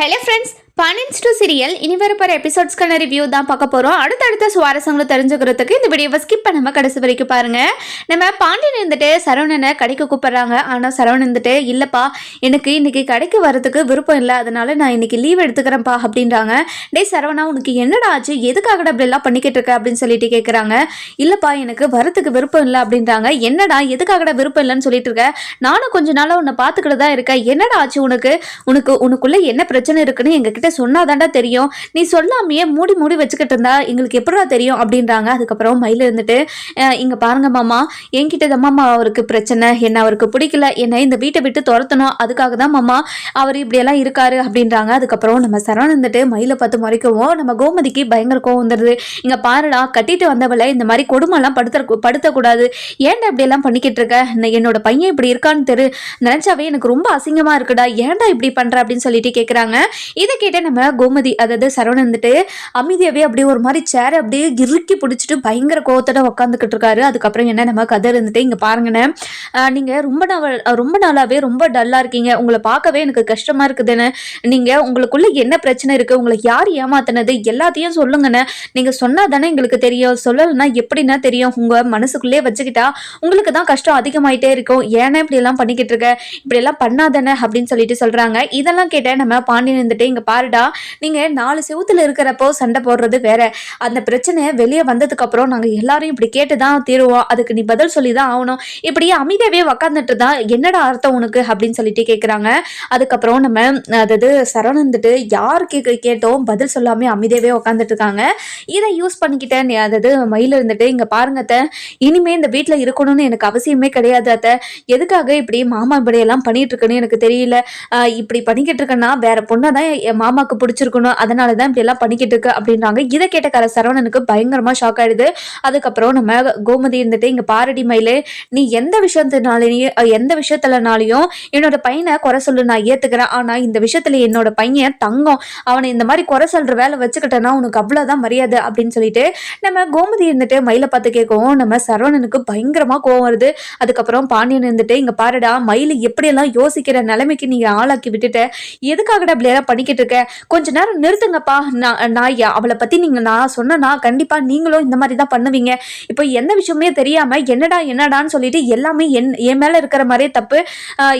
Hello friends, பானின்ஸ் டூ serial. இனி வரப்போகிற எபிசோட்ஸ்க்கான ரிவ்யூ தான் பார்க்க போகிறோம் அடுத்தடுத்த சுவாரஸ்யங்களை தெரிஞ்சுக்கிறதுக்கு இந்த வீடியோவை ஸ்கிப் பண்ணாமல் கடைசி வரைக்கும் பாருங்கள் நம்ம பாண்டியன் இருந்துட்டு சரவணனை கடைக்கு கூப்பிட்றாங்க. ஆனால் சரவணன் இருந்துட்டு இல்லைப்பா எனக்கு இன்னைக்கு கடைக்கு வரதுக்கு விருப்பம் இல்லை. அதனால நான் இன்னைக்கு லீவ் எடுத்துக்கிறேன்ப்பா அப்படின்றாங்க. டேய் சரவணா உனக்கு என்னடா ஆச்சு? எதுக்காக அப்படிலாம் பண்ணிக்கிட்டு இருக்க? அப்படின்னு சொல்லிட்டு கேட்குறாங்க இல்லைப்பா எனக்கு வரதுக்கு விருப்பம் இல்லை அப்படின்றாங்க. என்னடா எதுக்காகடா விருப்பம் இல்லைன்னு சொல்லிட்டு இருக்க? நானும் கொஞ்ச நாளாக உன்னை பார்த்துக்கிட்டு தான் இருக்கேன். என்னடா ஆச்சு உனக்கு? உனக்கு உனக்குள்ள என்ன பிரச்சனை இருக்குன்னு எங்ககிட்ட சொன்னாதாண்டா தெரியும். நீ சொல்லாமையே மூடி மூடி வச்சுக்கிட்டு இருந்தா எங்களுக்கு எப்படா தெரியும் அப்படின்றாங்க. அதுக்கப்புறம் மயில இருந்துட்டு இங்க பாருங்க மாமா. என்கிட்ட தான் மாமா அவருக்கு பிரச்சனை. என்ன அவருக்கு பிடிக்கல. என்னை இந்த வீட்டை விட்டு துரத்தணும். அதுக்காக தான் மாமா அவர் இப்படியெல்லாம் இருக்காரு அப்படின்றாங்க. அதுக்கப்புறம் நம்ம சரவணன் இருந்துட்டு மயிலை பார்த்து மறைக்கவும் நம்ம கோமதிக்கு பயங்கர கோவம் வந்துடுது. இங்க பாருடா கட்டிட்டு வந்தவளை இந்த மாதிரி கொடுமைலாம் படுத்த படுத்தக்கூடாது. ஏன்டா இப்படியெல்லாம் பண்ணிக்கிட்டு இருக்க? என்னோட பையன் இப்படி இருக்கான்னு தெரு. நினைச்சாவே எனக்கு ரொம்ப அசிங்கமா இருக்குடா. ஏன்டா இப்படி பண்ற? அப்படின்னு சொல்லிட்டு கேக்குறாங்க. இதை கேட்ட நம்ம கோமதி அதாவது சரவணன் வந்துட்டு அமைதியாவே அப்படியே ஒரு மாதிரி சேரை அப்படியே இறுக்கி பிடிச்சிட்டு பயங்கர கோவத்தோட உட்காந்துக்கிட்டு இருக்காரு. அதுக்கப்புறம் என்ன நம்ம கதை இருந்துட்டு இங்கே பாருங்கண்ணே நீங்கள் ரொம்ப நாள் ரொம்ப நாளாகவே ரொம்ப டல்லாக இருக்கீங்க. உங்களை பார்க்கவே எனக்கு கஷ்டமாக இருக்குதுன்னு. நீங்கள் உங்களுக்குள்ளே என்ன பிரச்சனை இருக்குது உங்களை யார் ஏமாத்தினது? எல்லாத்தையும் சொல்லுங்கண்ணே நீங்கள் சொன்னால் தானே எங்களுக்கு தெரியும். சொல்லலைன்னா எப்படின்னா தெரியும். உங்கள் மனசுக்குள்ளே வச்சுக்கிட்டா உங்களுக்கு தான் கஷ்டம் அதிகமாயிட்டே இருக்கும். ஏன்னா இப்படியெல்லாம் பண்ணிக்கிட்டு இருக்க? இப்படியெல்லாம் பண்ணாதானே? அப்படின்னு சொல்லிட்டு சொல்கிறாங்க இதெல்லாம் கேட்ட நம்ம பாண்டியன் இருந்துட்டு இங்க பாருடா நீங்க நாலு செவுத்துல இருக்கிறப்போ சண்டை போடுறது வேற. அந்த பிரச்சனை வெளியே வந்ததுக்கப்புறம் நாங்கள் நாங்க எல்லாரையும் இப்படி கேட்டு தான் தீருவோம். அதுக்கு நீ பதில் சொல்லி தான் ஆகணும். இப்படியே அமைதியாகவே உக்காந்துட்டு தான் என்னடா அர்த்தம் உனக்கு? அப்படின்னு சொல்லிட்டு கேட்குறாங்க அதுக்கப்புறம் நம்ம அதாவது சரவணன் வந்துட்டு யார் கேட்க கேட்டோம்? பதில் சொல்லாமே அமைதியாகவே உட்காந்துட்டு இருக்காங்க இதை யூஸ் பண்ணிக்கிட்டேன். நீ அதாவது மயில் இருந்துட்டு இங்கே பாருங்க அத்தை. இனிமே இந்த வீட்டில் இருக்கணும்னு எனக்கு அவசியமே கிடையாது அத்தை. எதுக்காக இப்படி மாமா இப்படியெல்லாம் பண்ணிட்டு இருக்குன்னு எனக்கு தெரியல. இப்படி பண்ணிக்கிட்டு இருக்கேன்னா வேற பொண்ணை தான் என் மாமாக்கு பிடிச்சிருக்கணும் அதனால தான் இப்படி எல்லாம் பண்ணிக்கிட்டு இருக்கு அப்படின்றாங்க. இதை கேட்ட சரவணனுக்கு பயங்கரமா ஷாக் ஆயிடுது. அதுக்கப்புறம் நம்ம கோமதி இருந்துட்டு இங்க பாரடி மயிலு நீ எந்த விஷயத்தினாலையும் எந்த விஷயத்துலனாலையும் என்னோட பையனை குறை சொல்லு நான் ஏத்துக்கிறேன். ஆனா இந்த விஷயத்துல என்னோட பையன் தங்கம். அவனை இந்த மாதிரி குறை சொல்ற வேலை வச்சுக்கிட்டேன்னா உனக்கு அவ்வளவுதான் மரியாதை அப்படின்னு சொல்லிட்டு நம்ம கோமதி இருந்துட்டு மயிலை பார்த்து கேட்கவும் நம்ம சரவணனுக்கு பயங்கரமா கோவம் வருது. அதுக்கப்புறம் பாண்டியன் இருந்துட்டு இங்க பாருடா மயில் எப்படியெல்லாம் யோசிக்கிற நிலைமைக்கு நீங்க ஆளாக்கி விட்டுட்ட. எதுக்காகடா இப்படி எல்லாம் பண்ணிக்கிட்டு இருக்க? கொஞ்ச நேரம் நிறுத்துங்கப்பா நான் நான் அவளை பத்தி நீங்க நான் சொன்னனா கண்டிப்பா நீங்களும் இந்த மாதிரி தான் பண்ணுவீங்க. இப்போ எந்த விஷயமே தெரியாம என்னடா என்னடான்னு சொல்லிட்டு எல்லாமே என் என் மேல இருக்கிற மாதிரியே தப்பு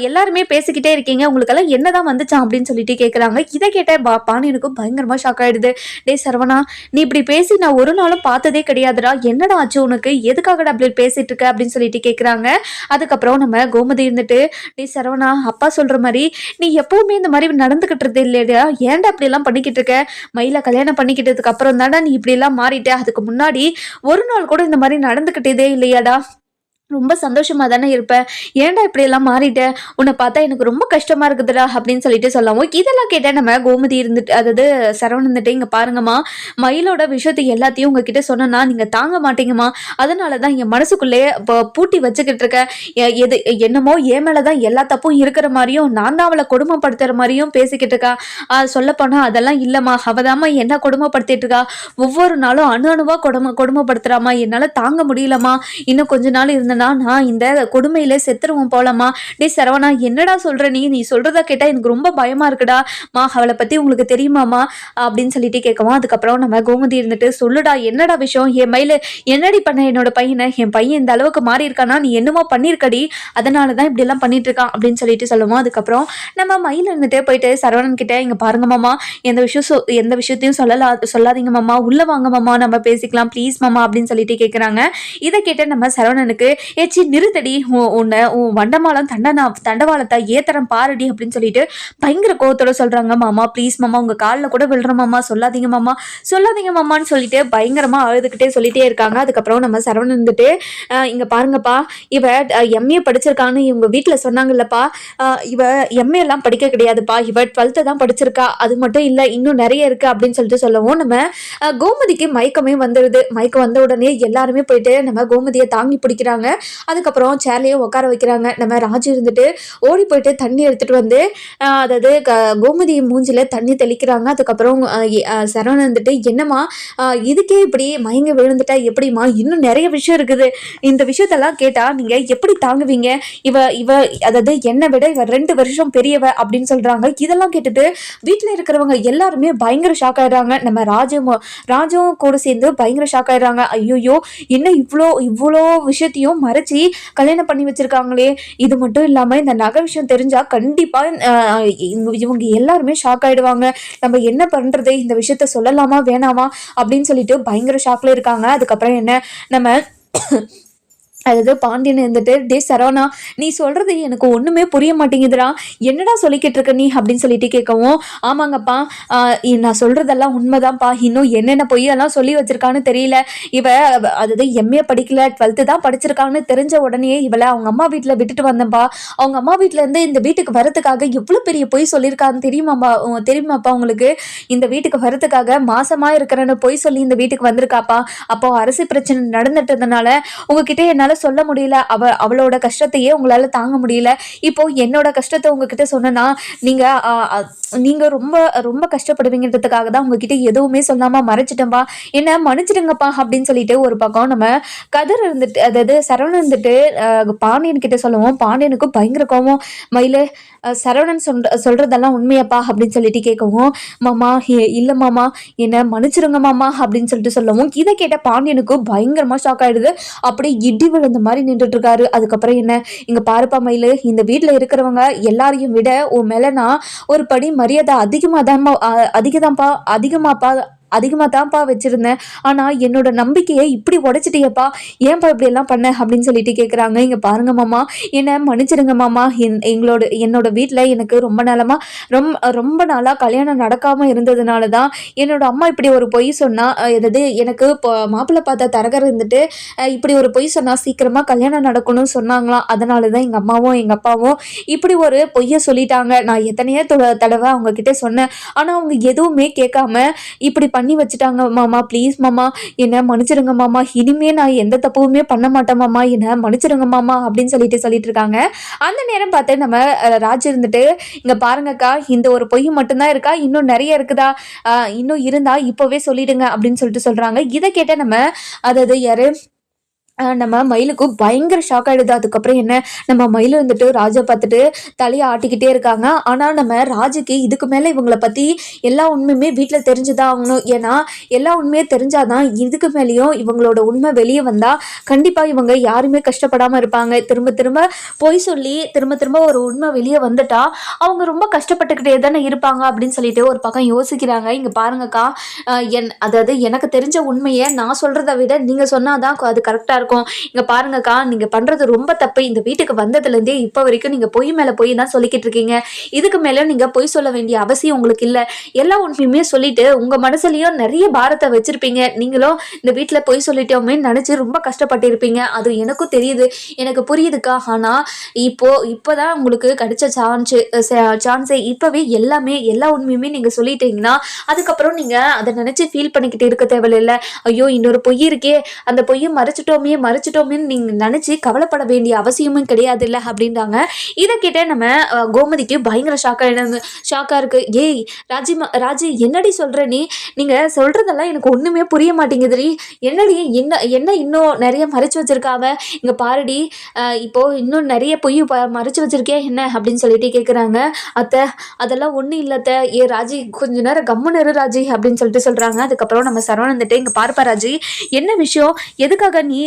எல்லாருமே பேசிக்கிட்டே இருக்கீங்க. உங்களுக்கெல்லாம் என்னதான் வந்துச்சான் அப்படின்னு சொல்லிட்டு கேட்குறாங்க இதை கேட்ட பா பாண்டியனுக்கும் பயங்கரமா ஷாக் ஆயிடுது. டேய் சரவணா நீ இப்படி பேசி நான் ஒரு நாளும் பார்த்ததே கிடையாதுடா. என்னடா ஆச்சு உனக்கு? எதுக்காகடா அப்படி பேசிட்டு இருக்க? அப்படின்னு சொல்லிட்டு கேட்குறாங்க அதுக்கப்புறம் நம்ம கோமதி இருந்துட்டு டேய் சரவணா அப்பா சொல்ற மாதிரி நீ எப்பவுமே இந்த மாதிரி நடந்துக்கிட்டு இல்லையா ஏன்டா அப்படிலாம் பண்ணிக்கிட்டு இருக்க மயில கல்யாணம் பண்ணிக்கிட்டதுக்கு அப்புறம் தானே நீ இப்படிலாம் மாறிட்ட. அதுக்கு முன்னாடி ஒரு நாள் கூட இந்த மாதிரி நடந்துக்கிட்டதே இல்லையாடா? ரொம்ப சந்தோஷமா தானே இருப்பேன் ஏன்டா இப்படி எல்லாம் மாறிட்ட? உன்னை பார்த்தா எனக்கு ரொம்ப கஷ்டமா இருக்குதுடா அப்படின்னு சொல்லிட்டு சொல்லவும் இதெல்லாம் கேட்டால் நம்ம கோமதி இருந்துட்டு அதாவது சரவணன் இருந்துட்டு இங்க பாருங்கம்மா மயிலோட விஷயத்தை எல்லாத்தையும் உங்ககிட்ட சொன்னா நீங்க தாங்க மாட்டீங்கம்மா. அதனால தான் என் மனசுக்குள்ளேயே இப்போ பூட்டி வச்சுக்கிட்டு இருக்கேன் எ- எது என்னமோ என் மேலதான் எல்லா தப்பும் இருக்கிற மாதிரியும் நான் தான் அவளை கொடுமைப்படுத்துற மாதிரியும் பேசிக்கிட்டு இருக்கா. சொல்ல அதெல்லாம் இல்லம்மா. அவதாம்மா என்ன கொடுமைப்படுத்திட்டு இருக்கா? ஒவ்வொரு நாளும் அணு அணுவா கொடுமை கொடுமைப்படுத்துறாமா என்னால தாங்க முடியலம்மா. இன்னும் கொஞ்ச நாள் இருந்தனா நான் இந்த கொடுமையில செத்துருவோம் போலம்மா. டே சரவணா என்னடா சொல்ற நீ? நீ சொல்றத கேட்டா எனக்கு ரொம்ப பயமா இருக்குடா. மா அவளை பத்தி உங்களுக்கு தெரியுமாமா அப்படின்னு சொல்லிட்டு கேட்கவும் அதுக்கப்புறம் நம்ம கோமதி இருந்துட்டு சொல்லுடா என்னடா விஷயம்? என் மயில என்னடி பண்ண என்னோட பையனை? என் பையன் இந்த அளவுக்கு மாறி இருக்கானா? நீ என்னமோ பண்ணிருக்கடி அதனால தான் இப்படி எல்லாம் பண்ணிட்டு இருக்கான் அப்படின்னு சொல்லிட்டு சொல்லுவோம். அதுக்கப்புறம் நம்ம மயில் இருந்துட்டு போயிட்டு சரவணன் கிட்ட இங்க பாருங்க மாமா எந்த விஷயம் சொ- எந்த விஷயத்தையும் சொல்லலா சொல்லாதீங்க மாமா. உள்ள வாங்க மாமா. நம்ம பேசிக்கலாம். ப்ளீஸ் மாமா. அப்படின்னு சொல்லிட்டு கேட்குறாங்க இதை கேட்ட நம்ம சரவணனுக்கு ஏச்சி நிறுத்தடி உன்னை உன் வண்டமாலம் தண்டனா தண்டவாளத்தை ஏத்தரம் பாருடி அப்படின்னு சொல்லிட்டு பயங்கர கோவத்தோட சொல்றாங்க மாமா. ப்ளீஸ் மாமா உங்க காலில் கூட விழுற மாமா. சொல்லாதீங்க மாமா. சொல்லாதீங்க மாமான்னு சொல்லிட்டு பயங்கரமா அழுதுகிட்டே சொல்லிட்டே இருக்காங்க. அதுக்கப்புறம் நம்ம சரவணன் இருந்துட்டு இங்கே இங்க பாருங்கப்பா இவ எம்ஏ படிச்சிருக்கான்னு இவங்க வீட்டில் சொன்னாங்கல்லப்பா. அஹ், இவ எம்ஏ எல்லாம் படிக்க கிடையாதுப்பா. இவ டுவெல்த்து தான் படிச்சிருக்கா. அது மட்டும் இல்லை இன்னும் நிறைய இருக்கு அப்படின்னு சொல்லிட்டு சொல்லவும் நம்ம கோமதிக்கு மயக்கமே வந்துடுது மயக்கம் வந்த உடனே எல்லாருமே போயிட்டு நம்ம கோமதியை தாங்கி பிடிக்கிறாங்க. அதுக்கப்புறம் சேர்லேயே உட்கார வைக்கிறாங்க. நம்ம ராஜு இருந்துட்டு ஓடி போயிட்டு தண்ணி எடுத்துகிட்டு வந்து அதாவது க கோமதி மூஞ்சில் தண்ணி தெளிக்கிறாங்க. அதுக்கப்புறம் சரவணன் வந்துட்டு என்னம்மா இதுக்கே இப்படி மயங்க விழுந்துட்டா எப்படிம்மா? இன்னும் நிறைய விஷயம் இருக்குது. இந்த விஷயத்தெல்லாம் கேட்டால் நீங்கள் எப்படி தாங்குவீங்க? இவ இவ அதாவது என்னை விட இவ ரெண்டு வருஷம் பெரியவ அப்படின்னு சொல்கிறாங்க இதெல்லாம் கேட்டுட்டு வீட்டில் இருக்கிறவங்க எல்லாருமே பயங்கர ஷாக் ஆயிடுறாங்க. நம்ம ராஜும் ராஜும் கூட சேர்ந்து பயங்கர ஷாக் ஆயிடுறாங்க. ஐயோயோ என்ன இவ்வளோ இவ்வளோ விஷயத்தையும் மறைச்சி கல்யாணம் பண்ணி வச்சிருக்காங்களே. இது மட்டும் இல்லாமல் இந்த நகை விஷயம் தெரிஞ்சா கண்டிப்பாக இவங்க எல்லாருமே ஷாக் ஆயிடுவாங்க. நம்ம என்ன பண்ணுறது இந்த விஷயத்த சொல்லலாமா? வேணாமா? அப்படின்னு சொல்லிட்டு பயங்கர ஷாக்ல இருக்காங்க. அதுக்கப்புறம் என்ன? நம்ம அதாவது பாண்டியன் இருந்துட்டு டே சரவணா நீ சொல்றது எனக்கு ஒன்றுமே புரிய மாட்டேங்குதுடா. என்னடா சொல்லிக்கிட்டு இருக்க நீ? அப்படின்னு சொல்லிட்டு கேட்கவும் ஆமாங்கப்பா நான் சொல்றதெல்லாம் உண்மைதான்ப்பா. இன்னும் என்னென்ன பொய்யெல்லாம் சொல்லி வச்சிருக்கான்னு தெரியல. இவ அதாவது எம்ஏ படிக்கல டுவெல்த்து தான் படிச்சிருக்கான்னு தெரிஞ்ச உடனே இவளை அவங்க அம்மா வீட்டில் விட்டுட்டு வந்தேன்ப்பா. அவங்க அம்மா வீட்டிலேருந்து இந்த வீட்டுக்கு வரதுக்காக எவ்வளோ பெரிய பொய் சொல்லியிருக்கான்னு தெரியுமாப்பா உ- தெரியுமாப்பா உங்களுக்கு? இந்த வீட்டுக்கு வரதுக்காக மாசமா இருக்கிறேன்னு பொய் சொல்லி இந்த வீட்டுக்கு வந்திருக்காப்பா. அப்போ அரசு பிரச்சனை நடந்துட்டதுனால உங்ககிட்ட என்னால் சொல்ல முடியல. அவ அவளோட கஷ்டத்தையே உங்களால் தாங்க முடியல. இப்போ என்னோட கஷ்டத்தை உங்ககிட்ட சொன்னேன்னா நீங்கள் நீங்கள் ரொம்ப ரொம்ப கஷ்டப்படுவீங்கிறதுக்காக தான் உங்ககிட்ட எதுவுமே சொல்லாமல் மறைச்சிட்டேன்பா. என்ன மன்னிச்சிடுங்கப்பா அப்படின்னு சொல்லிட்டு ஒரு பக்கம் நம்ம கதிர் இருந்துட்டு அதாவது சரவணன் இருந்துட்டு அஹ், பாண்டியன் கிட்ட சொல்லுவோம். பாண்டியனுக்கு பயங்கர கோவம் மயிலு சரவணன் சொல்ற சொல்றதெல்லாம் உண்மையாப்பா அப்படின்னு சொல்லிட்டு கேட்கவும் மாமா இல்லை இல்ல மாமா என்ன மன்னிச்சிருங்க மாமா அப்படின்னு சொல்லிட்டு சொல்லவும் இதை கேட்ட பாண்டியனுக்கு பயங்கரமா ஷாக் ஆயிடுது. அப்படியே இடி விழுந்த மாதிரி நின்றுட்டு இருக்காரு அதுக்கப்புறம் என்ன இங்க பாருப்பா மயிலு இந்த வீட்டில் இருக்கிறவங்க எல்லாரையும் விட உன் மேல நான் ஒரு படி மரியாதை அதிகமாக தான்ப்பா அதிகதான்ப்பா அதிகமாப்பா அதிகமாக தான்ப்பா வச்சுருந்தேன். ஆனால் என்னோட நம்பிக்கையை இப்படி உடச்சிட்டியப்பா. ஏன்ப்பா இப்படியெல்லாம் பண்ண? அப்படின்னு சொல்லிட்டு கேட்குறாங்க இங்கே பாருங்க மாமா. என்னை மன்னிச்சிடுங்க மாமா. என் எங்களோட என்னோட வீட்டில் எனக்கு ரொம்ப நாளமாக ரொம்ப ரொம்ப நாளாக கல்யாணம் நடக்காமல் இருந்ததுனால தான் என்னோட அம்மா இப்படி ஒரு பொய் சொன்னால் எதாவது எனக்கு இப்போ மாப்பிள்ளை பார்த்த தரகர் இருந்துட்டு இப்படி ஒரு பொய் சொன்னால் சீக்கிரமாக கல்யாணம் நடக்கணும்னு சொன்னாங்களாம். அதனால தான் எங்கள் அம்மாவும் எங்கள் அப்பாவும் இப்படி ஒரு பொய்யை சொல்லிட்டாங்க. நான் எத்தனையோ தடவை அவங்கக்கிட்ட சொன்னேன். ஆனால் அவங்க எதுவுமே கேட்காம இப்படி பண்ண பண்ணி வச்சுட்டாங்க மாமா. ப்ளீஸ் மாமா என்ன மன்னிச்சிருங்க மாமா. இனிமே நான் எந்த தப்புவுமே பண்ண மாட்டேன் மாமா. என்ன மன்னிச்சிருங்க மாமா அப்படின்னு சொல்லிட்டு சொல்லிட்டு இருக்காங்க. அந்த நேரம் பார்த்து நம்ம ராஜ் இருந்துட்டு இங்க பாருங்கக்கா இந்த ஒரு பொய் மட்டும்தான் இருக்கா? இன்னும் நிறைய இருக்குதா? இன்னும் இருந்தா இப்போவே சொல்லிடுங்க அப்படின்னு சொல்லிட்டு சொல்றாங்க. இதை கேட்ட நம்ம அதாவது யாரு? நம்ம மயிலுக்கு பயங்கர ஷாக் ஆகிடுது அதுக்கப்புறம் என்ன நம்ம மயில் வந்துட்டு ராஜா பார்த்துட்டு தலையை ஆட்டிக்கிட்டே இருக்காங்க. ஆனால் நம்ம ராஜுக்கு இதுக்கு மேலே இவங்கள பற்றி எல்லா உண்மையுமே வீட்டில் தெரிஞ்சுதான் ஆகணும். ஏன்னா எல்லா உண்மையும் தெரிஞ்சாதான் இதுக்கு மேலேயும் இவங்களோட உண்மை வெளியே வந்தால் கண்டிப்பாக இவங்க யாருமே கஷ்டப்படாமல் இருப்பாங்க. திரும்ப திரும்ப பொய் சொல்லி திரும்ப திரும்ப ஒரு உண்மை வெளியே வந்துட்டா அவங்க ரொம்ப கஷ்டப்பட்டுக்கிட்டே தானே இருப்பாங்க அப்படின்னு சொல்லிட்டு ஒரு பக்கம் யோசிக்கிறாங்க. இங்கே பாருங்கக்கா என் அதாவது எனக்கு தெரிஞ்ச உண்மையை நான் சொல்கிறத விட நீங்கள் சொன்னாதான் அது கரெக்டாக இருக்கும். இங்கே பாருங்கக்கா நீங்கள் பண்ணுறது ரொம்ப தப்பு. இந்த வீட்டுக்கு வந்ததுலேருந்தே இப்போ வரைக்கும் நீங்கள் பொய் மேலே பொய் தான் சொல்லிக்கிட்டு இருக்கீங்க. இதுக்கு மேலே நீங்கள் பொய் சொல்ல வேண்டிய அவசியம் உங்களுக்கு இல்லை. எல்லா உண்மையுமே சொல்லிட்டு உங்கள் மனசுலையும் நிறைய பாரத்தை வச்சுருப்பீங்க. நீங்களும் இந்த வீட்டில் பொய் சொல்லிட்டோமே நினச்சி ரொம்ப கஷ்டப்பட்டிருப்பீங்க. அது எனக்கும் தெரியுது. எனக்கு புரியுதுக்கா. ஆனால் இப்போ தான் உங்களுக்கு கிடைச்ச சான்ஸு சான்ஸே இப்போவே எல்லாமே எல்லா உண்மையுமே நீங்கள் சொல்லிட்டீங்கன்னா அதுக்கப்புறம் நீங்கள் அதை நினச்சி ஃபீல் பண்ணிக்கிட்டு இருக்க தேவையில்லை. ஐயோ இன்னொரு பொய் இருக்கே. அந்த பொய்யை மறைச்சிட்டோமே மறைச்சிட்டோமேன்னு நீங்கள் நினச்சி கவலைப்பட வேண்டிய அவசியமும் கிடையாது இல்லை அப்படின்றாங்க. இதை கேட்ட நம்ம கோமதிக்கு பயங்கர ஷாக்காக என்ன ஷாக்காக இருக்குது ஏய் ராஜி ராஜி என்னடி சொல்கிற நீ? நீங்கள் சொல்கிறதெல்லாம் எனக்கு ஒன்றுமே புரிய மாட்டேங்குதுடி. என்னடி என்ன என்ன இன்னும் நிறைய மறைச்சு வச்சிருக்காவ இங்கே பாருடி இப்போது இப்போ இன்னும் நிறைய பொய் மறைச்சு வச்சிருக்கே என்ன? அப்படின்னு சொல்லிட்டு கேட்குறாங்க அத்தை அதெல்லாம் ஒன்றும் இல்லத்த ஏ ராஜி கொஞ்ச நேரம் கம்முன்னு இரு ராஜி அப்படின்னு சொல்லிட்டு சொல்கிறாங்க அதுக்கப்புறம் நம்ம சரவணந்துட்டு வந்துட்டு இங்கே பார்ப்பா ராஜி. என்ன விஷயம்? எதுக்காக நீ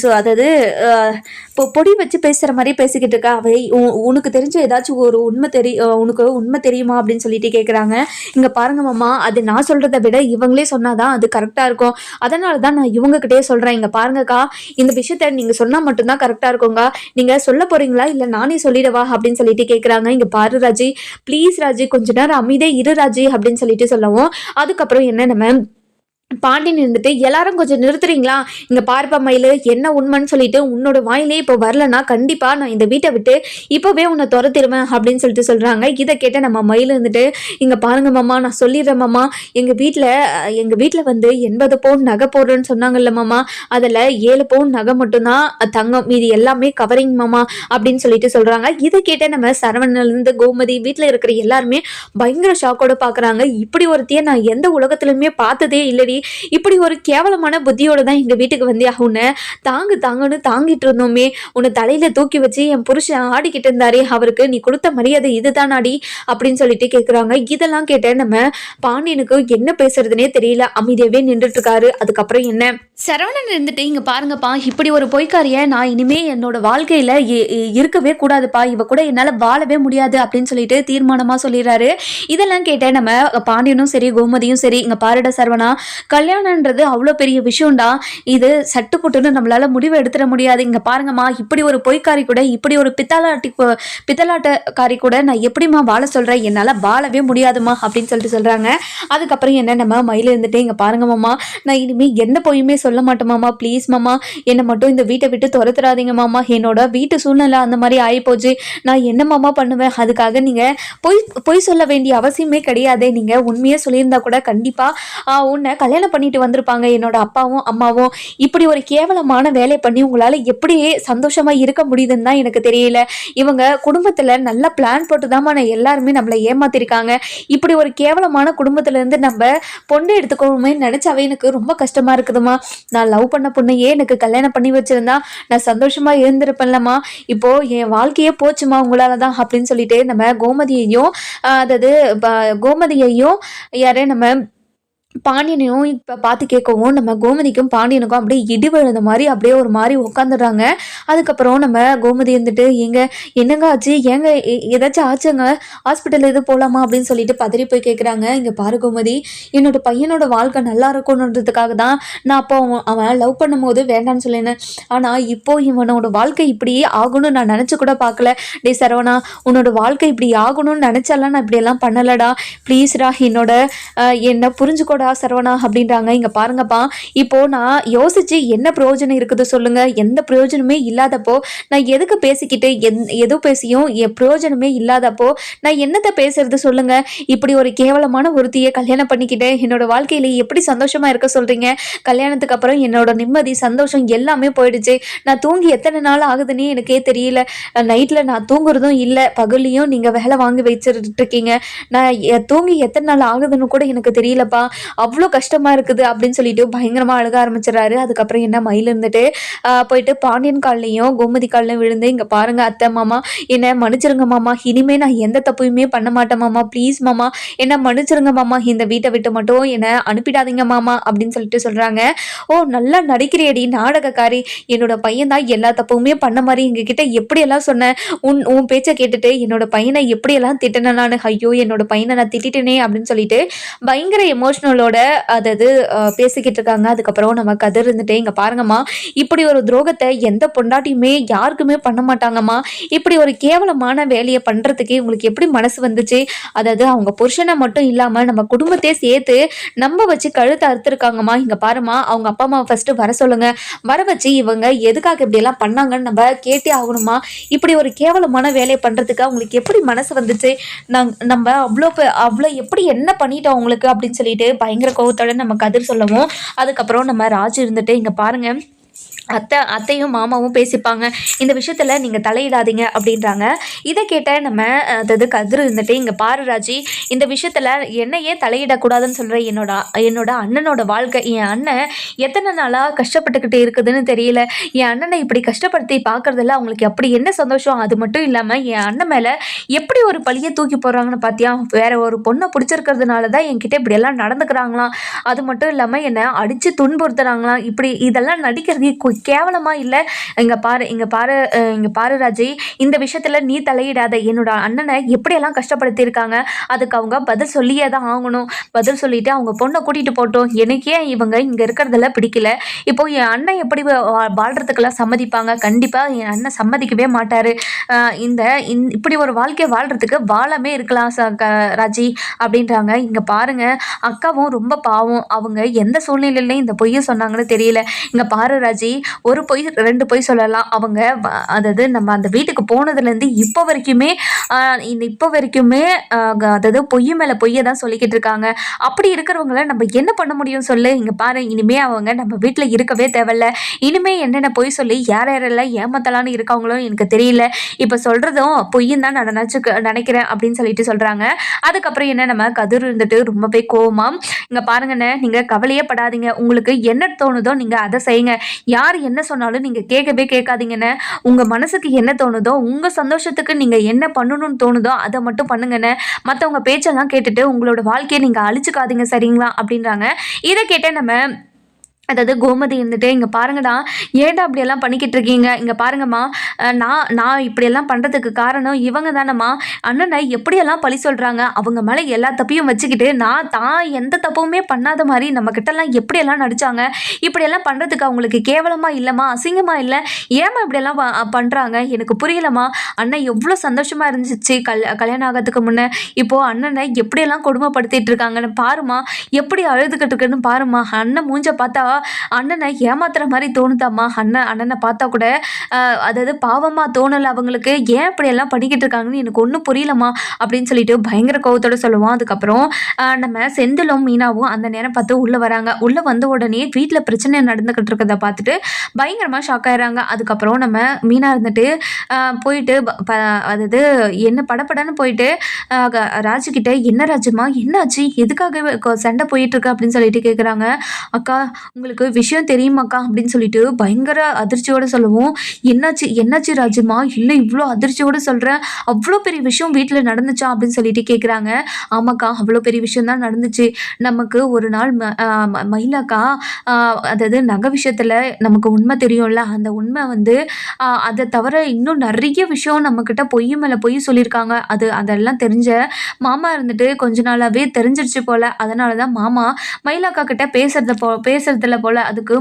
ஸோ அதாவது இப்போ பொடி வச்சு பேசுகிற மாதிரி பேசிக்கிட்டு இருக்கா. அவை உ- உனக்கு தெரிஞ்ச ஏதாச்சும் ஒரு உண்மை தெரி உனக்கு உண்மை தெரியுமா அப்படின்னு சொல்லிட்டு கேட்குறாங்க இங்கே பாருங்க மாமா அது நான் சொல்கிறத விட இவங்களே சொன்னாதான் அது கரெக்டாக இருக்கும். அதனால தான் நான் இவங்கக்கிட்டே சொல்கிறேன் இங்கே பாருங்கக்கா இந்த விஷயத்த நீங்கள் சொன்னால் மட்டும்தான் கரெக்டாக இருக்குங்க நீங்கள் சொல்ல போகிறீங்களா இல்லை நானே சொல்லிடவா? அப்படின்னு சொல்லிட்டு கேட்குறாங்க இங்கே பாரு ராஜி ப்ளீஸ் ராஜி கொஞ்ச நேரம் அமைதே இரு ராஜி அப்படின்னு சொல்லிட்டு சொல்லவும். அதுக்கப்புறம் என்ன நம்ம பாண்டியன் இருந்துட்டு எல்லாரும் கொஞ்சம் நிறுத்துறீங்களா? இங்க பார்ப்பா மயில் என்ன உண்மைன்னு சொல்லிட்டு உன்னோட வாயிலே இப்போ வரலன்னா கண்டிப்பா நான் இந்த வீட்டை விட்டு இப்போவே உன்னை துரத்திடுவேன் அப்படின்னு சொல்லிட்டு சொல்றாங்க. இதை கேட்ட நம்ம மயில் இருந்துட்டு இங்க பாருங்க மாமா நான் சொல்லிடுறேன் மாமா. எங்க வீட்டில் எங்க வீட்டில் வந்து எண்பது பவுன் நகை போடுறேன்னு சொன்னாங்கல்ல மாமா. அதில் ஏழு பவுன் நகை மட்டும்தான் தங்கம் மீதி எல்லாமே கவரிங் மாமா அப்படின்னு சொல்லிட்டு சொல்றாங்க. இதை கேட்ட நம்ம சரவணன்லேருந்து கோமதி வீட்டில் இருக்கிற எல்லாருமே பயங்கர ஷாக்கோட பார்க்குறாங்க இப்படி ஒருத்தையே நான் எந்த உலகத்துலையுமே பார்த்ததே இல்லடி. இப்படி ஒரு கேவலமான புத்தியோட தான் எங்கள் வீட்டுக்கு வந்தியா? உன்னை தாங்கு தாங்குன்னு தாங்கிட்டு இருந்தோமே. உன்னை தலையில் தூக்கி வச்சு என் புருஷன் ஆடிக்கிட்டு இருந்தாரே அவருக்கு நீ கொடுத்த மரியாதை இதுதானாடி அப்படின்னு சொல்லிட்டு கேட்குறாங்க இதெல்லாம் கேட்ட நம்ம பாண்டியனுக்கு என்ன பேசுறதுனே தெரியல. அமைதியாகவே நின்றுட்டு இருக்காரு அதுக்கப்புறம் என்ன? சரவணன் இருந்துட்டு இங்க பாருங்கப்பா இப்படி ஒரு பொய்க்காரிய நான் இனிமே என்னோட வாழ்க்கையில இருக்கவே கூடாதுப்பா. இவ கூட என்னால வாழவே முடியாது அப்படின்னு சொல்லிட்டு தீர்மானமா சொல்லிடுறாரு. இதெல்லாம் கேட்ட நம்ம பாண்டியனும் சரி கோமதியும் சரி இங்க பாருட சரவணா கல்யாணன்றது அவ்வளோ பெரிய விஷயம்டா. இது சட்டு புட்டுன்னு நம்மளால முடிவு எடுத்துட முடியாது. இங்கே பாருங்கம்மா இப்படி ஒரு பொய்க்காரி கூட இப்படி ஒரு பித்தலாட்டி பித்தலாட்டக்காரி கூட நான் எப்படிம்மா வாழ சொல்கிறேன் என்னால் வாழவே முடியாதுமா அப்படின்னு சொல்லிட்டு சொல்கிறாங்க அதுக்கப்புறம் என்ன நம்ம மயில இருந்துட்டு இங்கே பாருங்க மாமா நான் இனிமேல் எந்த பொய்யுமே சொல்ல மாட்டேன் ப்ளீஸ் மாமா என்னை மட்டும் இந்த வீட்டை விட்டு துரத்துறாதீங்க மாமா. என்னோட வீட்டு சூழ்நிலை அந்த மாதிரி ஆகிப்போச்சு நான் என்ன மாமா பண்ணுவேன்? அதுக்காக நீங்கள் பொய் பொய் சொல்ல வேண்டிய அவசியமே கிடையாது. நீங்கள் உண்மையாக சொல்லியிருந்தா கூட கண்டிப்பாக உன்னை கல்யாணம் கல்யாணம் பண்ணிட்டு வந்திருப்பாங்க. என்னோட அப்பாவும் அம்மாவும். இப்படி ஒரு கேவலமான வேலையை பண்ணி உங்களால் எப்படி சந்தோஷமாக இருக்க முடியுதுன்னு தான் எனக்கு தெரியல. இவங்க குடும்பத்தில் நல்ல பிளான் போட்டு தான் எல்லாருமே நம்மளை ஏமாத்திருக்காங்க. இப்படி ஒரு கேவலமான குடும்பத்திலேருந்து நம்ம பொண்ணு எடுத்துக்கணுமே நினச்சாவே எனக்கு ரொம்ப கஷ்டமாக இருக்குதுமா நான் லவ் பண்ண பொண்ணையே எனக்கு கல்யாணம் பண்ணி வச்சிருந்தா நான் சந்தோஷமா இருந்திருப்பேன்லம்மா. இப்போ என் வாழ்க்கையே போச்சுமா உங்களால தான் அப்படின்னு சொல்லிட்டு நம்ம கோமதியையும் அதாவது கோமதியையும் யாரே நம்ம பாண்டியனையும் இப்போ பார்த்து கேட்கவும் நம்ம கோமதிக்கும் பாண்டியனுக்கும் அப்படியே இடி விழுந்த மாதிரி அப்படியே ஒரு மாதிரி உட்காந்துடுறாங்க அதுக்கப்புறம் நம்ம கோமதி வந்துட்டு எங்க என்னங்க ஆச்சு? ஏங்க ஏதாச்சும் ஆச்சுங்க? ஹாஸ்பிட்டல் எது போகலாமா அப்படின்னு சொல்லிட்டு பதறி போய் கேட்குறாங்க இங்கே பாரு கோமதி என்னோட பையனோட வாழ்க்கை நல்லா இருக்கணுன்றதுக்காக தான் நான் அப்போ அவன் அவன் லவ் பண்ணும்போது வேண்டான்னு சொல்லினேன். ஆனால் இப்போ இவனோட வாழ்க்கை இப்படி ஆகணும்னு நான் நினச்சி கூட பார்க்கல. டே சரவணா உன்னோட வாழ்க்கை இப்படி ஆகணும்னு நினச்சாலாம் நான் இப்படியெல்லாம் பண்ணலடா. ப்ளீஸ்டா என்னோட என்னை புரிஞ்சுக்கோடா. சரவணா அப்படின்றாங்க. இங்கே பாருங்கப்பா இப்போ நான் யோசிச்சு என்ன பிரயோஜனம் இருக்குது சொல்லுங்க. எந்த பிரயோஜனமே இல்லாதப்போ நான் எதுக்கு பேசிக்கிட்டு எந் எது பேசியும் என் பிரயோஜனமே இல்லாதப்போ நான் என்னத்தை பேசுறது சொல்லுங்க. இப்படி ஒரு கேவலமான ஒருத்தியை கல்யாணம் பண்ணிக்கிட்டு என்னோட வாழ்க்கையில எப்படி சந்தோஷமா இருக்க சொல்றீங்க? கல்யாணத்துக்கு அப்புறம் என்னோட நிம்மதி சந்தோஷம் எல்லாமே போயிடுச்சு. நான் தூங்கி எத்தனை நாள் ஆகுதுன்னே எனக்கே தெரியல. நைட்டில் நான் தூங்குறதும் இல்லை பகல்லையும் நீங்கள் வேலை வாங்கி வச்சுட்டு இருக்கீங்க நான் தூங்கி எத்தனை நாள் ஆகுதுன்னு கூட எனக்கு தெரியலப்பா. அவ்வளோ கஷ்டமாக இருக்குது அப்படின்னு சொல்லிட்டு பயங்கரமாக அழுக ஆரம்பிச்சிடறாரு. அதுக்கப்புறம் என்ன மயில் இருந்துட்டு போயிட்டு பாண்டியன் கால்லையும் கோமதி கால்லையும் விழுந்து இங்கே பாருங்க அத்தை மாமா என்னை மன்னிச்சிருங்க மாமா இனிமே நான் எந்த தப்புமே பண்ண மாட்டேன் மாமா ப்ளீஸ் மாமா என்னை மன்னிச்சிருங்க மாமா இந்த வீட்டை விட்டு மட்டும் என்னை அனுப்பிடாதீங்க மாமா அப்படின்னு சொல்லிட்டு சொல்கிறாங்க ஓ நல்லா நடிக்கிறியடி நாடகக்காரி என்னோட பையன் தான் எல்லா தப்புமே பண்ண மாதிரி எங்ககிட்ட எப்படியெல்லாம் சொன்னேன் உன் உன் பேச்சை கேட்டுட்டு என்னோட பையனை எப்படியெல்லாம் திட்டினேன் நான் ஐயோ என்னோட பையனை நான் திட்டிட்டேனே அப்படின்னு சொல்லிட்டு பயங்கர அவங்களோட அதாவது பேசிக்கிட்டு இருக்காங்க. அதுக்கப்புறம் நம்ம கதிர் இருந்துட்டு இங்கே பாருங்கம்மா இப்படி ஒரு துரோகத்தை எந்த பொண்டாட்டியுமே யாருக்குமே பண்ண மாட்டாங்கம்மா. இப்படி ஒரு கேவலமான வேலையை பண்ணுறதுக்கு உங்களுக்கு எப்படி மனசு வந்துச்சு? அதாவது அவங்க புருஷனை மட்டும் இல்லாமல் நம்ம குடும்பத்தையே சேர்த்து நம்ம வச்சு கழுத்தை அறுத்துருக்காங்கம்மா. இங்கே பாருமா அவங்க அப்பா அம்மா ஃபஸ்ட்டு வர சொல்லுங்க. வர வச்சு இவங்க எதுக்காக இப்படியெல்லாம் பண்ணாங்கன்னு நம்ம கேட்டே ஆகணுமா இப்படி ஒரு கேவலமான வேலையை பண்ணுறதுக்கு அவங்களுக்கு எப்படி மனசு வந்துச்சு? நாங் நம்ம அவ்வளோ அவ்வளோ எப்படி என்ன பண்ணிட்டோம் அவங்களுக்கு? அப்படின்னு சொல்லிட்டு பயங்கர கோவத்தோட நம்ம கதிர் சொல்லவும் அதுக்கப்புறம் நம்ம ராஜ் இருந்துட்டு இங்கே பாருங்க. அத்தை அத்தையும் மாமாவும் பேசிப்பாங்க. இந்த விஷயத்தில் நீங்கள் தலையிடாதீங்க அப்படின்றாங்க. இதை கேட்ட நம்ம அதாவது கதிர் இருந்துட்டு இங்கே பாரு ராஜி இந்த விஷயத்தில் என்னையே ஏன் தலையிடக்கூடாதுன்னு சொல்கிற என்னோட என்னோட அண்ணனோட வாழ்க்கை என் அண்ணன் எத்தனை நாளாக கஷ்டப்பட்டுக்கிட்டு இருக்குதுன்னு தெரியல. என் அண்ணனை இப்படி கஷ்டப்படுத்தி பார்க்குறதுல அவங்களுக்கு அப்படி என்ன சந்தோஷம்? அது மட்டும் இல்லாமல் என் அண்ணன் மேலே எப்படி ஒரு பழியை தூக்கி போடுறாங்கன்னு பார்த்தியா வேற ஒரு பொண்ணை பிடிச்சிருக்கிறதுனால தான் என்கிட்ட இப்படியெல்லாம் நடந்துக்கிறாங்களாம். அது மட்டும் இல்லாமல் என்னை அடித்து துன்புறுத்துறாங்களாம். இப்படி இதெல்லாம் நடிக்கிறதுக்கு கேவலமாக இல்லை இங்கே பாரு இங்கே பாரு இங்கே இங்க பாரு ராஜி இந்த விஷயத்தில் நீ தலையிடாத. என்னோட அண்ணனை எப்படியெல்லாம் கஷ்டப்படுத்தியிருக்காங்க அதுக்கு அவங்க பதில் சொல்லியே தான் ஆகணும். பதில் சொல்லிட்டு அவங்க பொண்ணை கூட்டிகிட்டு போட்டோம் எனக்கே இவங்க இங்கே இருக்கிறதுல பிடிக்கல? இப்போ என் அண்ணன் எப்படி வா- வாழ்றதுக்கெல்லாம் சம்மதிப்பாங்க? கண்டிப்பாக என் அண்ணன் சம்மதிக்கவே மாட்டார். இந்த இந்- இப்படி ஒரு வாழ்க்கையை வாழ்கிறதுக்கு வாழமே இருக்கலாம் ச க ராஜி அப்படின்றாங்க. இங்கே பாருங்க அக்காவும் ரொம்ப பாவம். அவங்க எந்த சூழ்நிலையிலையும் இந்த பொய்யை சொன்னாங்கன்னு தெரியல. இங்கே பாரு ராஜி ஒரு பொய் ரெண்டு பொய் சொல்லலாம். அவங்க அதாவது நம்ம அந்த வீட்டுக்கு போனதுலேருந்து இப்போ வரைக்குமே ஆஹ் இந்த இப்போ வரைக்குமே அதாவது பொய் மேலே பொய்யை தான் சொல்லிக்கிட்டு இருக்காங்க. அப்படி இருக்கிறவங்கள நம்ம என்ன பண்ண முடியும் சொல்லு? இங்கே பாரு இனிமே அவங்க நம்ம வீட்டில் இருக்கவே தேவையில்ல. இனிமே என்னென்ன பொய் சொல்லி யார் யாரெல்லாம் ஏமாத்தலான்னு இருக்காங்களோ எனக்கு தெரியல. இப்போ சொல்கிறதும் பொய்யும் தான் நான் நினச்சி நினைக்கிறேன் அப்படின்னு சொல்லிட்டு சொல்கிறாங்க அதுக்கப்புறம் என்ன நம்ம கதிர் இருந்துட்டு ரொம்பவே கோவமா இங்கே பாருங்கண்ணே நீங்கள் கவலையே படாதீங்க. உங்களுக்கு என்ன தோணுதோ நீங்கள் அதை செய்யுங்க. யார் என்ன சொன்னாலும் நீங்கள் கேட்கவே கேட்காதீங்கண்ணே உங்கள் மனசுக்கு என்ன தோணுதோ உங்கள் சந்தோஷத்துக்கு நீங்கள் என்ன பண்ணணும்னு தோணுதோ அதை மட்டும் பண்ணுங்கண்ணே மற்றவங்க பேச்செல்லாம் கேட்டுட்டு உங்களோட வாழ்க்கையை நீங்கள் அழிச்சுக்காதீங்க சரிங்களா? அப்படின்றாங்க. இதை கேட்ட நம்ம அதாவது கோமதி இருந்துட்டு இங்கே பாருங்கடா ஏன்டா அப்படியெல்லாம் பண்ணிக்கிட்டு இருக்கீங்க? இங்கே பாருங்கம்மா நான் நான் இப்படியெல்லாம் பண்ணுறதுக்கு காரணம் இவங்க தானம்மா. அண்ணனை எப்படியெல்லாம் பழி சொல்கிறாங்க அவங்க மேலே எல்லா தப்பையும் வச்சுக்கிட்டு நான் தான் எந்த தப்புமே பண்ணாத மாதிரி நம்ம கிட்டலாம் எப்படியெல்லாம் நடிச்சாங்க? இப்படியெல்லாம் பண்ணுறதுக்கு அவங்களுக்கு கேவலமாக இல்லைம்மா அசிங்கமாக இல்லை? ஏமா இப்படியெல்லாம் பண்ணுறாங்க எனக்கு புரியலம்மா. அண்ணன் எவ்வளோ சந்தோஷமாக இருந்துச்சு கல் கல்யாணம் ஆகிறதுக்கு முன்னே. இப்போது அண்ணனை எப்படியெல்லாம் கொடுமைப்படுத்திட்டு இருக்காங்கன்னு பாருமா எப்படி அழுதுகிட்டு இருக்குன்னு பாருமா அண்ணன் மூஞ்ச பார்த்தா அண்ணனை ஏமாத்துற மாதிரி தோணுதாம்மா? அண்ணன் அண்ணனை பார்த்தா கூட அதாவது பாவமாக தோணலை அவங்களுக்கு. ஏன் இப்படியெல்லாம் பண்ணிக்கிட்டு இருக்காங்கன்னு எனக்கு ஒன்றும் புரியலம்மா அப்படின்னு சொல்லிட்டு பயங்கர கோவத்தோட சொல்லுவோம் அதுக்கப்புறம் நம்ம செந்திலும் மீனாவும் அந்த நேரம் பார்த்து உள்ளே வராங்க. உள்ளே வந்த உடனே வீட்டில் பிரச்சனை நடந்துக்கிட்டு இருக்கிறத பார்த்துட்டு பயங்கரமாக ஷாக் ஆகிறாங்க அதுக்கப்புறம் நம்ம மீனா இருந்துட்டு போயிட்டு அதாவது என்ன படப்படன்னு போயிட்டு ராஜுக்கிட்ட என்ன ராஜுமா என்னாச்சு எதுக்காக சண்டை போயிட்டுருக்கு அப்படின்னு சொல்லிட்டு கேட்குறாங்க அக்கா உங்களுக்கு விஷயம் தெரியுமாக்கா அப்படின்னு சொல்லிட்டு பயங்கர அதிர்ச்சியோட சொல்லுவோம். என்னாச்சு என்னாச்சு ராஜுமா? இல்லை இவ்வளோ அதிர்ச்சியோட சொல்கிறேன் அவ்வளோ பெரிய விஷயம் வீட்டில் நடந்துச்சா அப்படின்னு சொல்லிட்டு கேட்குறாங்க ஆமாக்கா அவ்வளோ பெரிய விஷயம் தான் நடந்துச்சு. நமக்கு ஒரு நாள் ம- ம- மயிலாக்கா அதாவது நகை விஷயத்தில் நமக்கு உண்மை தெரியும்ல. அந்த உண்மை வந்து அதை தவிர இன்னும் நிறைய விஷயம் நம்மக்கிட்ட பொய் மேலே பொய் சொல்லியிருக்காங்க. அது அதெல்லாம் தெரிஞ்ச மாமா இருந்துட்டு கொஞ்ச நாளாகவே தெரிஞ்சிருச்சு போல். அதனால தான் மாமா மயிலாக்கா கிட்ட பேசுகிறத போ பேசுகிறதுல பேசுறதில்ல போல். அதுக்கு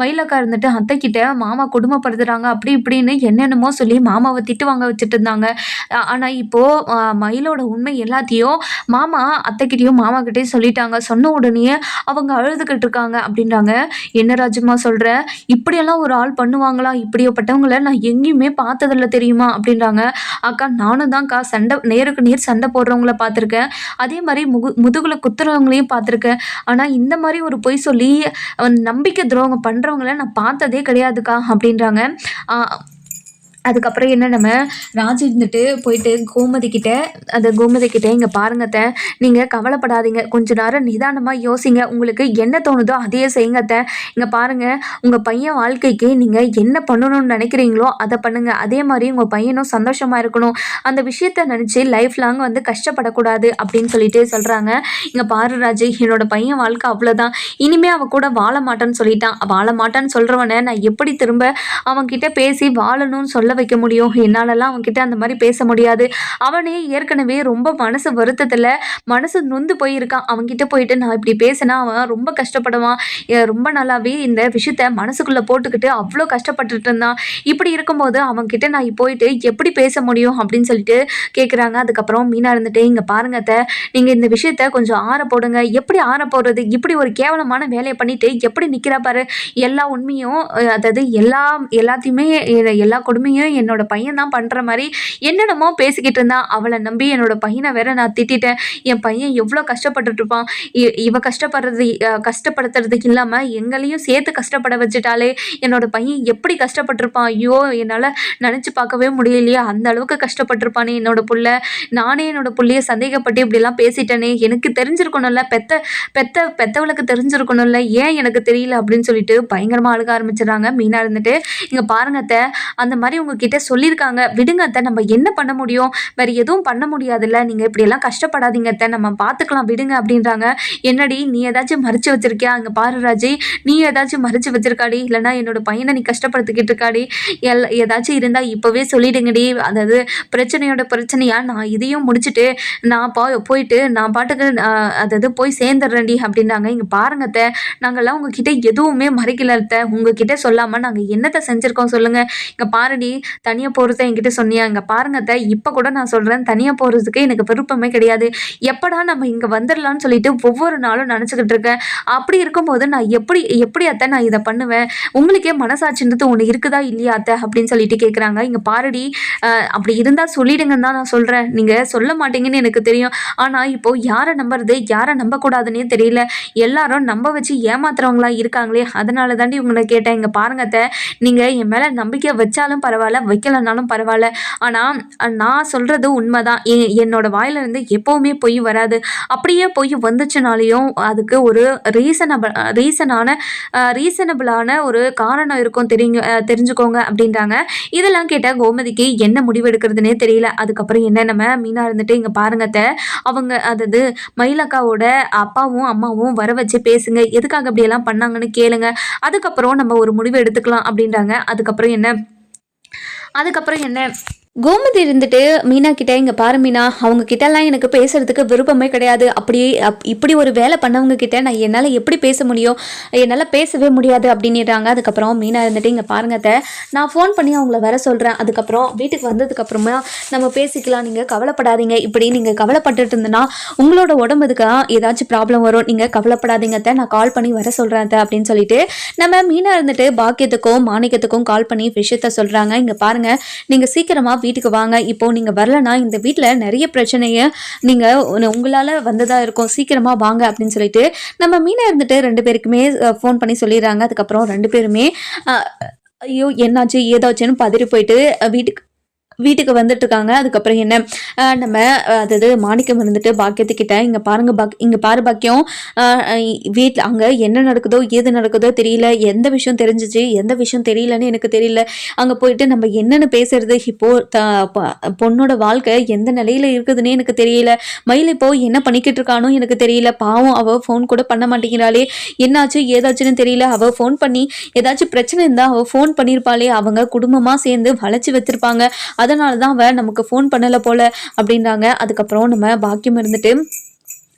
மயிலக்கா இருந்துட்டு அத்தை கிட்ட மாமா கொடுமைப்படுத்துறாங்க. அப்படி இப்படின்னு என்னென்னமோ சொல்லி மாமாவை திட்டு வாங்க வச்சுட்டு இருந்தாங்க. ஆனால் இப்போது மயிலோட உண்மை எல்லாத்தையும் மாமா அத்தைக்கிட்டேயும் மாமா கிட்டேயும் சொல்லிட்டாங்க. சொன்ன உடனே அவங்க அழுதுகிட்டு இருக்காங்க அப்படின்றாங்க. என்ன ராஜுமா சொல்கிற இப்படியெல்லாம் ஒரு ஆள் பண்ணுவாங்களா? இப்படியப்பட்டவங்கள நான் எங்கேயுமே பார்த்ததில்ல தெரியுமா? அப்படின்றாங்க. அக்கா நானும் தான்க்கா சண்டை நேருக்கு நேர் சண்டை போடுறவங்கள பார்த்துருக்கேன். அதே மாதிரி முகு முதுகில் குத்துறவங்களையும் பார்த்துருக்கேன். ஆனால் இந்த மாதிரி ஒரு பொய் சொல்லி நம்பிக்கை துரோகம் பண்ணுறவங்கள நான் பார்த்ததே கிடையாதுக்கா அப்படின்றாங்க. அதுக்கப்புறம் என்ன நம்ம ராஜு இருந்துட்டு போயிட்டு கோமதி கிட்டே அந்த கோமதி கிட்டே இங்கே பாருங்கத்த நீங்கள் கவலைப்படாதீங்க. கொஞ்ச நேரம் நிதானமாக யோசிங்க. உங்களுக்கு என்ன தோணுதோ அதையே செய்யுங்கத்த இங்கே பாருங்கள் உங்கள் பையன் வாழ்க்கைக்கு நீங்கள் என்ன பண்ணணும்னு நினைக்கிறீங்களோ அதை பண்ணுங்கள் அதே மாதிரி உங்கள் பையனும் சந்தோஷமாக இருக்கணும். அந்த விஷயத்த நினச்சி லைஃப் லாங் வந்து கஷ்டப்படக்கூடாது அப்படின்னு சொல்லிட்டு சொல்கிறாங்க இங்கே பாரு ராஜு என்னோட பையன் வாழ்க்கை அவ்வளோதான் இனிமேல் அவன் கூட வாழ மாட்டேன்னு சொல்லிட்டான். வாழ மாட்டான்னு சொல்கிறவனை நான் எப்படி திரும்ப அவன்கிட்ட பேசி வாழணும்னு சொல்ல வைக்க முடியும். என்னாலலாம் அவன்கிட்ட அந்த மாதிரி பேச முடியாது. அவனே ஏற்கனவே ரொம்ப மனசு வருத்தத்தில் மனசு நொந்து போயிருக்கான். அவன்கிட்ட போயிட்டு நான் இப்படி பேசினா அவன் ரொம்ப கஷ்டப்படுவான். ரொம்ப நல்லாவே இந்த விஷயத்த மனசுக்குள்ளே போட்டுக்கிட்டு அவ்வளோ கஷ்டப்பட்டுட்டு இருந்தான். இப்படி இருக்கும்போது அவன்கிட்ட நான் போயிட்டு எப்படி பேச முடியும் அப்படின்னு சொல்லிட்டு கேட்குறாங்க அதுக்கப்புறம் மீனா இருந்துட்டு இங்கே பாருங்க அத்தை நீங்கள் இந்த விஷயத்த கொஞ்சம் ஆற போடுங்க. எப்படி ஆற போடுறது? இப்படி ஒரு கேவலமான வேலையை பண்ணிட்டு எப்படி நிற்கிறா பாரு? எல்லா உண்மையும் அதாவது எல்லா எல்லாத்தையுமே எல்லா கொடுமையும் என்னோட பையன் தான் பண்ணுற மாதிரி என்னென்னமோ பேசிக்கிட்டு இருந்தான். அவளை நம்பி என்னோட பையனை வேற நான் திட்டிட்டேன். என் பையன் எவ்வளோ கஷ்டப்பட்டுட்டு இருப்பான். இ- இவ கஷ்டப்படுறது கஷ்டப்படுத்துறதுக்கு இல்லாமல் எங்களையும் சேர்த்து கஷ்டப்பட வச்சுட்டாலே என்னோட பையன் எப்படி கஷ்டப்பட்டிருப்பான்? ஐயோ என்னால் நினச்சி பார்க்கவே முடியலையே. அந்த அளவுக்கு கஷ்டப்பட்டிருப்பானே என்னோட புள்ள. நானே என்னோட புள்ளைய சந்தேகப்பட்டு இப்படிலாம் பேசிட்டேனே. எனக்கு தெரிஞ்சிருக்கணும்ல. பெத்த பெத்த பெத்தவளுக்கு தெரிஞ்சிருக்கணும்ல. ஏன் எனக்கு தெரியல அப்படின்னு சொல்லிட்டு பயங்கரமாக அழுக ஆரம்பிச்சிடறாங்க. மீனாக இருந்துட்டு இங்கே பாருங்க அத்தை. அந்த மாதிரி உங்கள் உங்ககிட்ட சொல்லியிருக்காங்க. விடுங்க அத்தை நம்ம என்ன பண்ண முடியும்? வேற எதுவும் பண்ண முடியாதுல்ல. நீங்கள் இப்படியெல்லாம் கஷ்டப்படாதீங்க அத்தை. நம்ம பார்த்துக்கலாம் விடுங்க அப்படின்றாங்க. என்னடி நீ ஏதாச்சும் மறைச்சு வச்சிருக்கியா? அங்கே பாரு ராஜி. நீ ஏதாச்சும் மறைச்சு வச்சிருக்காடி? இல்லைன்னா என்னோட பையனை நீ கஷ்டப்படுத்திக்கிட்டு இருக்காடி. எல் ஏதாச்சும் இருந்தால் இப்போவே சொல்லிடுங்கடி. அதாவது பிரச்சனையோட பிரச்சனையா? நான் இதையும் முடிச்சுட்டு நான் போ போயிட்டு நான் பாட்டுக்கு அதாவது போய் சேர்ந்துடுறேன்டி அப்படின்னாங்க இங்கே பாருங்க அத்தை. நாங்கள்லாம் உங்ககிட்ட எதுவுமே மறைக்கல அத்தை. உங்ககிட்ட சொல்லாமல் நாங்கள் என்னத்தை செஞ்சுருக்கோம் சொல்லுங்கள் இங்கே பாருடி. தனியாக போகிறத என்கிட்ட சொன்னியா இங்கே பாருங்கத்தை இப்போ கூட நான் சொல்கிறேன் தனியாக போகிறதுக்கு எனக்கு விருப்பமே கிடையாது. எப்படா நம்ம இங்கே வந்துடலாம்னு சொல்லிட்டு ஒவ்வொரு நாளும் நினச்சிக்கிட்டு இருக்கேன். அப்படி இருக்கும்போது நான் எப்படி எப்படி அத்தை நான் இதை பண்ணுவேன்? உங்களுக்கே மனசாட்சின்றது ஒன்று இருக்குதா இல்லையா அத்தை அப்படின்னு சொல்லிட்டு கேட்குறாங்க இங்கே பாருடி அஹ், அப்படி இருந்தால் சொல்லிடுங்கன்னு தான் நான் சொல்கிறேன் நீங்கள் சொல்ல மாட்டீங்கன்னு எனக்கு தெரியும். ஆனால் இப்போ யாரை நம்புறது யாரை நம்பக்கூடாதுன்னே தெரியல. எல்லாரும் நம்ப வச்சு ஏமாத்துறவங்களா இருக்காங்களே. அதனால தாண்டி உங்களை கேட்டேன். இங்கே பாருங்க அத்தை நீங்கள் என் மேலே நம்பிக்கை வச்சாலும் பரவாயில்ல. வைக்கலனாலும் பரவாயில்ல. ஆனால் நான் சொல்கிறது உண்மைதான். எ என்னோட வாயிலிருந்து எப்போவுமே பொய் வராது. அப்படியே பொய் வந்துச்சுனாலையும் அதுக்கு ஒரு ரீசனபிள் ரீசனான ரீசனபிளான ஒரு காரணம் இருக்கும் தெரியுங்க தெரிஞ்சுக்கோங்க அப்படின்றாங்க. இதெல்லாம் கேட்டால் கோமதிக்கு என்ன முடிவு எடுக்கிறதுனே தெரியல. அதுக்கப்புறம் என்ன நம்ம மீனாக இருந்துட்டு இங்கே பாருங்கத்த அவங்க அதாவது மயிலக்காவோட அப்பாவும் அம்மாவும் வர வச்சு பேசுங்க. எதுக்காக அப்படியெல்லாம் பண்ணாங்கன்னு கேளுங்க. அதுக்கப்புறம் நம்ம ஒரு முடிவு எடுத்துக்கலாம் அப்படின்றாங்க. அதுக்கப்புறம் என்ன அதுக்கப்புறம் என்ன? கோமதி இருந்துட்டு மீனா கிட்ட இங்கே பாரு மீனா அவங்க கிட்டலாம் எனக்கு பேசுறதுக்கு விருப்பமே கிடையாது. அப்படி அப் இப்படி ஒரு வேலை பண்ணவங்க கிட்ட நான் என்னால் எப்படி பேச முடியும்? என்னால் பேசவே முடியாது அப்படின்னுறாங்க. அதுக்கப்புறம் மீனா இருந்துட்டு இங்கே பாருங்க நான் ஃபோன் பண்ணி அவங்கள வர சொல்கிறேன் அதுக்கப்புறம் வீட்டுக்கு வந்ததுக்கப்புறமா நம்ம பேசிக்கலாம். நீங்கள் கவலைப்படாதீங்க. இப்படி நீங்கள் கவலைப்பட்டுட்டு இருந்தனா உங்களோட உடம்புக்கு ஏதாச்சும் ப்ராப்ளம் வரும். நீங்கள் கவலைப்படாதீங்க நான் கால் பண்ணி வர சொல்கிறேன் அத்தை அப்படின்னு சொல்லிட்டு நம்ம மீனா இருந்துட்டு பாக்கியத்துக்கும் மாணிக்கத்துக்கும் கால் பண்ணி விஷயத்த சொல்கிறாங்க இங்கே பாருங்கள் நீங்கள் சீக்கிரமாக வீட்டுக்கு வாங்க. இப்போ நீங்கள் வரலனா இந்த வீட்டில் நிறைய பிரச்சனையை நீங்கள் உங்களால் வந்ததாக இருக்கும். சீக்கிரமாக வாங்க அப்படின்னு சொல்லிட்டு நம்ம மீனாக இருந்துட்டு ரெண்டு பேருக்குமே ஃபோன் பண்ணி சொல்லிடுறாங்க. அதுக்கப்புறம் ரெண்டு பேருமே ஐயோ என்னாச்சு? ஏதாச்சுன்னு பதறி போயிட்டு வீட்டுக்கு வீட்டுக்கு வந்துட்டு இருக்காங்க அதுக்கப்புறம் என்ன? நம்ம அதாவது மாணிக்கம் இருந்துட்டு பாக்கியத்துக்கிட்ட இங்கே பாருங்க பாக் இங்கே பாரு பாக்கியம். வீட்டில் அங்கே என்ன நடக்குதோ ஏது நடக்குதோ தெரியல. எந்த விஷயம் தெரிஞ்சிச்சு எந்த விஷயம் தெரியலன்னு எனக்கு தெரியல. அங்கே போயிட்டு நம்ம என்னென்னு பேசுறது இப்போ த பொண்ணோட வாழ்க்கை எந்த நிலையில இருக்குதுன்னே எனக்கு தெரியல. மயில் இப்போ என்ன பண்ணிக்கிட்டு இருக்கானோ எனக்கு தெரியல. பாவம் அவள் ஃபோன் கூட பண்ண மாட்டேங்கிறாளே. என்னாச்சு ஏதாச்சுன்னு தெரியல. அவள் ஃபோன் பண்ணி ஏதாச்சும் பிரச்சனை இருந்தால் அவள் ஃபோன் பண்ணியிருப்பாளே அவங்க குடும்பமாக சேர்ந்து வளைச்சி வச்சிருப்பாங்க. அதனால தான் அவ நமக்கு ஃபோன் பண்ணலை போல அப்படின்றாங்க. அதுக்கப்புறம் நம்ம பாக்கியம் இருந்துட்டு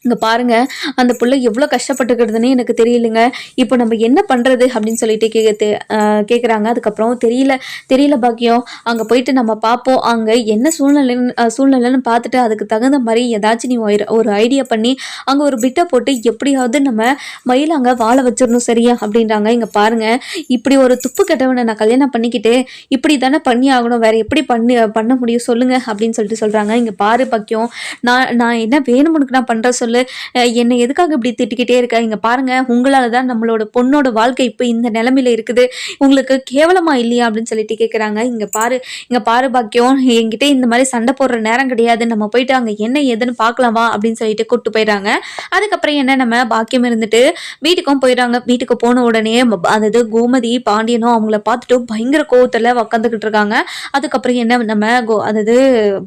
இங்கே பாருங்கள் அந்த பிள்ளை எவ்வளோ கஷ்டப்பட்டுக்கிறதுனே எனக்கு தெரியலைங்க. இப்போ நம்ம என்ன பண்ணுறது அப்படின்னு சொல்லிட்டு கேட்கு கேட்குறாங்க அதுக்கப்புறம் தெரியல தெரியல பாக்கியம். அங்கே போயிட்டு நம்ம பார்ப்போம் அங்கே என்ன சூழ்நிலைன்னு சூழ்நிலைன்னு பார்த்துட்டு அதுக்கு தகுந்த மாதிரி ஏதாச்சும் நீ ஒரு- ஒரு ஐடியா பண்ணி அங்கே ஒரு பிட்டை போட்டு எப்படியாவது நம்ம மயில் அங்கே வாழ வச்சிடணும் சரியா அப்படின்றாங்க. இங்கே பாருங்கள் இப்படி ஒரு துப்பு கெட்டவனை நான் கல்யாணம் பண்ணிக்கிட்டு இப்படி தானே பண்ணி ஆகணும். வேற எப்படி பண்ணி பண்ண முடியும்? சொல்லுங்கள் அப்படின்னு சொல்லிட்டு சொல்கிறாங்க இங்கே பாரு பாக்கியம் நான் நான் என்ன வேணுமுனுக்கு நான் பண்ணுற சொல்லு. சொல்லு. என்னை எதுக்காக இப்படி திட்டிக்கிட்டே இருக்க? இங்கே பாருங்க உங்களால தான் நம்மளோட பொண்ணோட வாழ்க்கை இப்போ இந்த நிலமையில இருக்குது. உங்களுக்கு கேவலமா இல்லையா? அப்படின்னு சொல்லிட்டு கேட்குறாங்க இங்கே பாரு இங்கே பாரு பாக்கியம் என்கிட்ட இந்த மாதிரி சண்டை போடுற நேரம் கிடையாது. நம்ம போயிட்டு அங்கே என்ன ஏதுன்னு பார்க்கலாமா அப்படின்னு சொல்லிட்டு கூப்பிட்டு போயிடுறாங்க. அதுக்கப்புறம் என்ன நம்ம பாக்கியம் இருந்துட்டு வீட்டுக்கும் போயிடுறாங்க. வீட்டுக்கு போன உடனே அதாவது கோமதி பாண்டியனும் அவங்கள பார்த்துட்டு பயங்கர கோவத்தில் உக்காந்துக்கிட்டு இருக்காங்க. அதுக்கப்புறம் என்ன நம்ம கோ அதாவது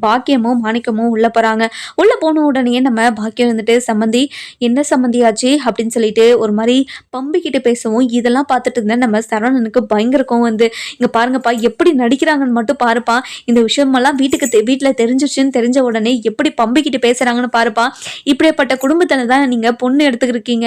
பாக்கியமும் மாணிக்கமும் உள்ளே போகிறாங்க உள்ளே போன உடனே நம்ம பாக்கியம் வந்துட்டு சம்மந்தி என்ன சம்மந்தியாச்சு அப்படின்னு சொல்லிட்டு ஒரு மாதிரி பம்பிக்கிட்டு பேசவும் இதெல்லாம் பார்த்துட்டு இருந்தேன் நம்ம சரவணனுக்கு பயங்கர கோவம் வந்து இங்கே பாருங்கப்பா எப்படி நடிக்கிறாங்கன்னு மட்டும் பாருப்பா. இந்த விஷயமெல்லாம் வீட்டுக்கு தெ வீட்டில் தெரிஞ்சிச்சுன்னு தெரிஞ்ச உடனே எப்படி பம்பிக்கிட்டு பேசுகிறாங்கன்னு பாருப்பா. இப்படிப்பட்ட குடும்பத்தில் தான் நீங்கள் பொண்ணு எடுத்துக்கிருக்கீங்க.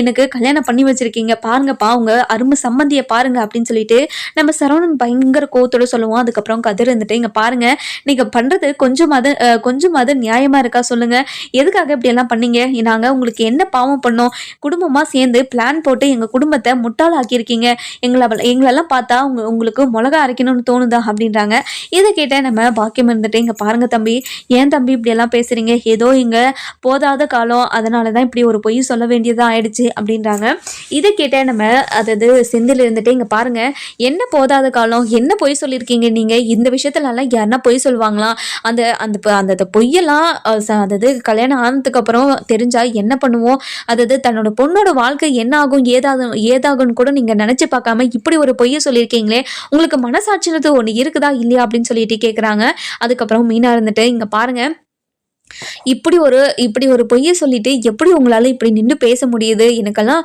எனக்கு கல்யாணம் பண்ணி வச்சிருக்கீங்க. பாருங்கப்பா அவங்க அருமை சம்மந்தியை பாருங்க. அப்படின்னு சொல்லிட்டு நம்ம சரவணன் பயங்கர கோவத்தோட சொல்லுவோம் அதுக்கப்புறம் கதிர் இருந்துட்டு இங்க பாருங்க நீங்க பண்றது கொஞ்சமாவது கொஞ்சமாவது நியாயமா இருக்கா சொல்லுங்க. எதுக்காக இப்படி எல்லாம் இருக்கீங்க. நாங்க உங்களுக்கு என்ன பாவம் பண்ணோம்? குடும்பமா சேர்ந்து பிளான் போட்டு எங்க குடும்பத்தை முட்டாள் ஆக்கியிருக்கீங்க எங்களை எங்களெல்லாம் பார்த்தா உங்க உங்களுக்கு மிளகா அரைக்கணும்னு தோணுதா? அப்படின்றாங்க. இதை கேட்ட நம்ம பாக்கியம் இருந்துட்டு இங்க பாருங்க தம்பி ஏன் தம்பி இப்படி எல்லாம் பேசுறீங்க? ஏதோ இங்க போதாத காலம். அதனால தான் இப்படி ஒரு பொய் சொல்ல வேண்டியதா ஆயிடுச்சு. அப்படின்றாங்க. இதை கேட்ட நம்ம அதாவது செந்தில் இருந்துட்டு இங்க பாருங்க என்ன போதாத காலம்? என்ன பொய் சொல்லியிருக்கீங்க நீங்க? இந்த விஷயத்துலலாம் யாருன்னா பொய் சொல்லுவாங்களா? அந்த அந்த அந்த பொய்யெல்லாம் அதாவது கல்யாணம் ஆனதுக்கு அப்புறம் தெரிஞ்சால் என்ன பண்ணுவோம்? அதாவது தன்னோட பொண்ணோட வாழ்க்கை என்ன ஆகும்? ஏதாகும் ஏதாகும்னு கூட நீங்கள் நினச்சி பார்க்காம இப்படி ஒரு பொய்யை சொல்லியிருக்கீங்களே உங்களுக்கு மனசாட்சினது ஒன்று இருக்குதா? இல்லையா? அப்படின்னு சொல்லிட்டு கேட்குறாங்க அதுக்கப்புறம் மீனாக இருந்துட்டு இங்கே பாருங்கள் இப்படி ஒரு இப்படி ஒரு பொய்யை சொல்லிட்டு எப்படி உங்களால் இப்படி நின்று பேச முடியுது? எனக்கெல்லாம்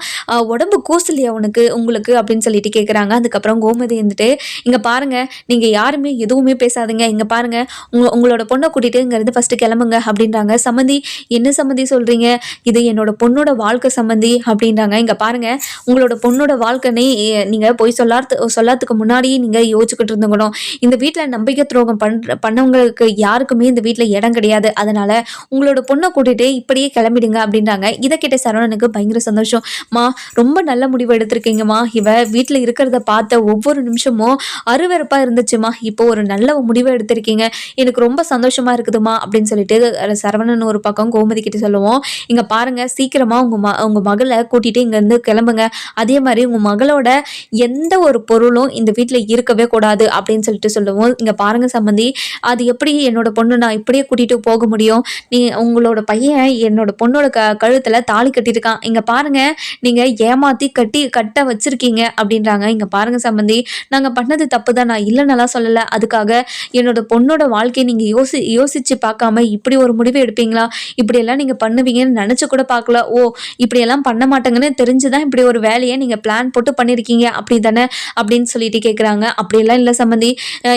உடம்பு கூசலையா உனக்கு உங்களுக்கு? அப்படின்னு சொல்லிட்டு கேட்குறாங்க அதுக்கப்புறம் கோமதி இருந்துட்டு இங்கே பாருங்க நீங்கள் யாருமே எதுவுமே பேசாதீங்க. இங்கே பாருங்க உங்க உங்களோட பொண்ணை கூட்டிகிட்டு இங்கேருந்து ஃபஸ்ட்டு கிளம்புங்க அப்படின்றாங்க. சம்மந்தி என்ன சம்மந்தி சொல்கிறீங்க இது என்னோட பொண்ணோட வாழ்க்கை சம்மந்தி அப்படின்றாங்க. இங்கே பாருங்க உங்களோட பொண்ணோட வாழ்க்கைனே நீங்கள் போய் சொல்லாத்து சொல்லாத்துக்கு முன்னாடியே நீங்கள் யோசிச்சுக்கிட்டு இருந்துக்கணும். இந்த வீட்டில் நம்பிக்கை துரோகம் பண் பண்ணவங்களுக்கு யாருக்குமே இந்த வீட்டில் இடம் கிடையாது. அதனால உங்களோட பொண்ணை கூட்டிகிட்டு இப்படியே கிளம்பிடுங்க அப்படின்றாங்க. இதை கேட்ட சரவணனுக்கு பயங்கர சந்தோஷம். மா ரொம்ப நல்ல முடிவு எடுத்திருக்கீங்கம்மா. இவ வீட்டில் இருக்கிறத பார்த்த ஒவ்வொரு நிமிஷமும் அருவறுப்பாக இருந்துச்சுமா இப்போ ஒரு நல்ல முடிவை எடுத்திருக்கீங்க. எனக்கு ரொம்ப சந்தோஷமா இருக்குதுமா அப்படின்னு சொல்லிட்டு சரவணன் ஒரு பக்கம் கோமதி கிட்ட சொல்லுவோம். இங்க பாருங்க சீக்கிரமா உங்க ம உங்க மகளை கூட்டிட்டு இங்க இருந்து கிளம்புங்க. அதே மாதிரி உங்க மகளோட எந்த ஒரு பொருளும் இந்த வீட்டில் இருக்கவே கூடாது அப்படின்னு சொல்லிட்டு சொல்லுவோம். இங்க பாருங்க சம்பந்தி அது எப்படி என்னோட பொண்ணு நான் இப்படியே கூட்டிட்டு போக முடியும்? நீ உங்களோட பையன் என்னோட பொண்ணோட க கழுத்தில் தாலி கட்டியிருக்கான். இங்கே பாருங்க நீங்கள் ஏமாற்றி கட்டி கட்ட வச்சுருக்கீங்க அப்படின்றாங்க. இங்கே பாருங்க சம்பந்தி நாங்கள் பண்ணது தப்பு தான் நான் இல்லைன்னெல்லாம் சொல்லலை. அதுக்காக என்னோட பொண்ணோட வாழ்க்கையை நீங்கள் யோசி யோசித்து பார்க்காம இப்படி ஒரு முடிவு எடுப்பீங்களா? இப்படியெல்லாம் நீங்கள் பண்ணுவீங்கன்னு நினச்சி கூட பார்க்கல. ஓ இப்படியெல்லாம் பண்ண மாட்டேங்கன்னு தெரிஞ்சுதான் இப்படி ஒரு வேலையை நீங்கள் பிளான் போட்டு பண்ணியிருக்கீங்க. அப்படி தானே அப்படின்னு சொல்லிட்டு கேட்குறாங்க அப்படியெல்லாம் இல்லை சம்மந்தி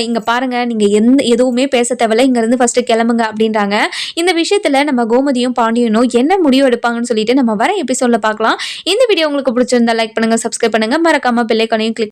இங்கே பாருங்கள் நீங்கள் எந்த எதுவுமே பேச தேவையில்ல. இங்கேருந்து ஃபஸ்ட்டு கிளம்புங்க அப்படின்றாங்க. இந்த விஷயத்துல நம்ம கோமதியும் பாண்டியனும் என்ன முடிவு எடுப்பாங்கன்னு சொல்லிட்டு நம்ம வர எபிசோடில் பார்க்கலாம். இந்த வீடியோ உங்களுக்கு பிடிச்சிருந்தா லைக் பண்ணுங்க சப்ஸ்கிரைப் பண்ணுங்க. மறக்காம பிள்ளைக்கனையும் கிளிக்